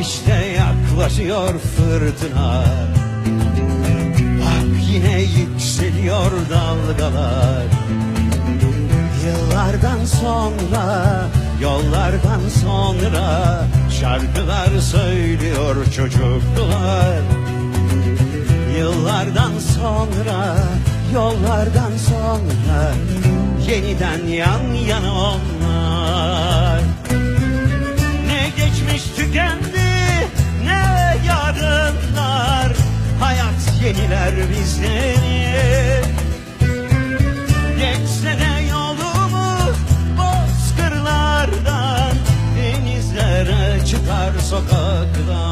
işte yaklaşıyor fırtına. Bak yine yükseliyor dalgalar. Yıllardan sonra, yollardan sonra Şarkılar söylüyor çocuklar. Yıllardan sonra, yollardan sonra Yeniden yan yana onlar. Ne geçmiş tükendi, Yeniler bizleri Geçse de yolumuz bozkırlardan Denizlere çıkar sokaklar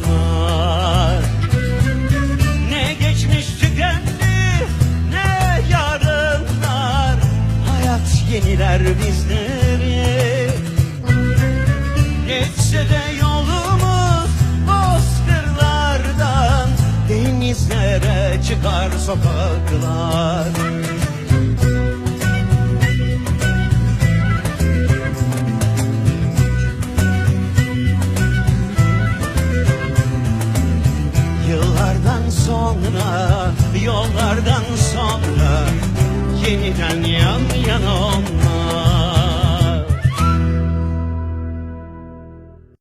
Yeniler bizleri. Geçse de yolumuz bozkırlardan Denizlere çıkar sokaklar. Yıllardan sonra, yollardan sonra Yeniden yan yana